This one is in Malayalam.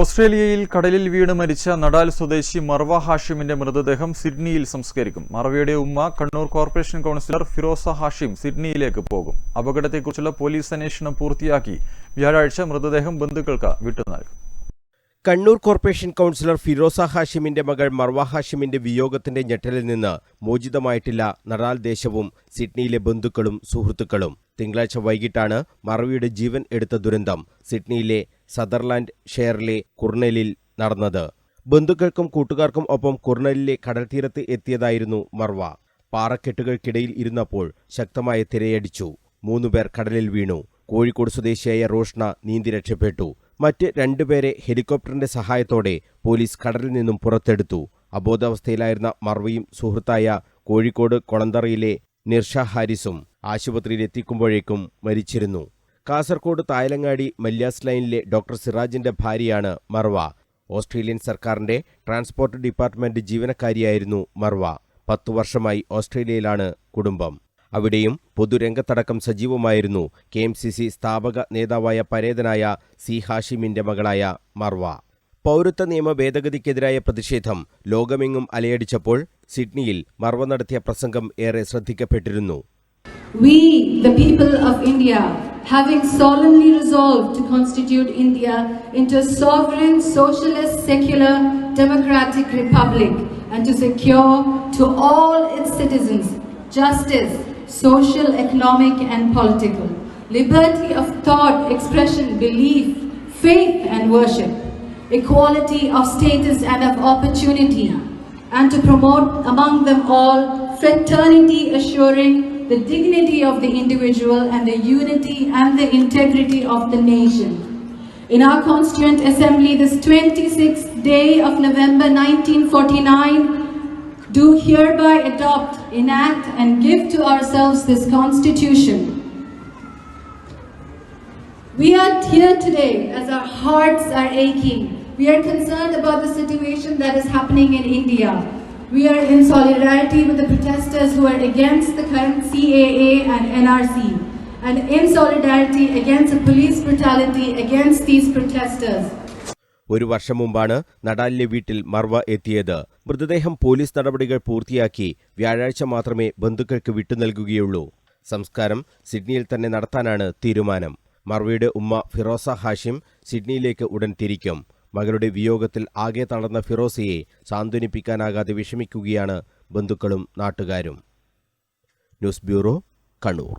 ഓസ്ട്രേലിയയിൽ കടലിൽ വീണ് മരിച്ച നടാൽ സ്വദേശി മർവ ഹാഷിമിന്റെ മൃതദേഹം സിഡ്നിയിൽ സംസ്കരിക്കും. മർവയുടെ ഉമ്മ കണ്ണൂർ കോർപ്പറേഷൻ കൗൺസിലർ ഫിറോസ ഹാഷിം സിഡ്നിയിലേക്ക് പോകും. അപകടത്തെക്കുറിച്ചുള്ള പോലീസ് അന്വേഷണം പൂർത്തിയാക്കി വ്യാഴാഴ്ച മൃതദേഹം ബന്ധുക്കൾക്ക് വിട്ടുനൽകും കണ്ണൂർ കോർപ്പറേഷൻ കൗൺസിലർ ഫിറോസ ഹാഷിമിന്റെ മകൾ മർവ ഹാഷിമിന്റെ വിയോഗത്തിന്റെ ഞെട്ടലിൽ നിന്ന് മോചിതമായിട്ടില്ല നടാൽ ദേശവും സിഡ്നിയിലെ ബന്ധുക്കളും സുഹൃത്തുക്കളും. തിങ്കളാഴ്ച വൈകിട്ടാണ് മറവിയുടെ ജീവൻ എടുത്ത ദുരന്തം. സിഡ്നിയിലെ സദർലാൻഡ് ഷെയറിലെ കുർണലിൽ നടന്നത്. ബന്ധുക്കൾക്കും കൂട്ടുകാർക്കും ഒപ്പം കുർണലിലെ കടൽത്തീരത്ത് എത്തിയതായിരുന്നു മർവ. പാറക്കെട്ടുകൾക്കിടയിൽ ഇരുന്നപ്പോൾ ശക്തമായ തിരയടിച്ചു. മൂന്നുപേർ കടലിൽ വീണു. കോഴിക്കോട് സ്വദേശിയായ റോഷ്ണ നീന്തി രക്ഷപ്പെട്ടു. മറ്റ് രണ്ടുപേരെ ഹെലികോപ്റ്ററിന്റെ സഹായത്തോടെ പോലീസ് കടലിൽ നിന്നും പുറത്തെടുത്തു. അബോധാവസ്ഥയിലായിരുന്ന മർവയും സുഹൃത്തായ കോഴിക്കോട് കൊളന്തറയിലെ നിർഷ ഹാരിസും ആശുപത്രിയിലെത്തിക്കുമ്പോഴേക്കും മരിച്ചിരുന്നു. കാസർകോട് തായലങ്ങാടി മല്യാസ് ലൈനിലെ ഡോക്ടർ സിറാജിന്റെ ഭാര്യയാണ് മർവ. ഓസ്ട്രേലിയൻ സർക്കാരിന്റെ ട്രാൻസ്പോർട്ട് ഡിപ്പാർട്ട്മെന്റ് ജീവനക്കാരിയായിരുന്നു മർവ. പത്തു വർഷമായി ഓസ്ട്രേലിയയിലാണ് കുടുംബം. അവിടെയും പൊതുരംഗത്തടക്കം സജീവമായിരുന്നു. കെ എം സി സി സ്ഥാപക നേതാവായ പരേതനായ സി ഹാഷിമിന്റെ മകളായ മർവ. പൗരത്വ നിയമ ഭേദഗതിക്കെതിരായ പ്രതിഷേധം ലോകമെങ്ങും അലയടിച്ചപ്പോൾ സിഡ്നിയിൽ മർവ നടത്തിയ പ്രസംഗം ഏറെ ശ്രദ്ധിക്കപ്പെട്ടിരുന്നു. We, the people of India, having solemnly resolved to constitute India into a sovereign, socialist, secular, democratic republic and to secure to all its citizens justice, social, economic, and political, liberty of thought, expression, belief, faith, and worship, equality of status and of opportunity, and to promote among them all fraternity, assuring the dignity of the individual and the unity and the integrity of the nation. In our Constituent Assembly, this 26th day of November 1949, do hereby adopt, enact, and give to ourselves this Constitution. We are here today as our hearts are aching. We are concerned about the situation that is happening in India. We are in solidarity with the protesters who are against the current CAA and NRC and in solidarity against the police brutality against these protesters. ഒരു വർഷം മുമ്പാണ് നടാലിലെ വീട്ടിൽ മർവ എത്തിയത് മൃതദേഹം പോലീസ് നടപടികൾ പൂർത്തിയാക്കി വ്യാഴാഴ്ച മാത്രമേ ബന്ധുക്കൾക്ക് വിട്ടു നൽകുകയുള്ളൂ സംസ്കാരം സിഡ്നിയിൽ തന്നെ നടത്താനാണ് തീരുമാനം മർവയുടെ ഉമ്മ ഫിറോസ ഹാഷിം സിഡ്നിയിലേക്ക് ഉടൻ തിരിക്കും മകളുടെ വിയോഗത്തിൽ ആകെ തളർന്ന ഫിറോസയെ സാന്ത്വനിപ്പിക്കാനാകാതെ വിഷമിക്കുകയാണ് ബന്ധുക്കളും നാട്ടുകാരും. News bureau Kannur.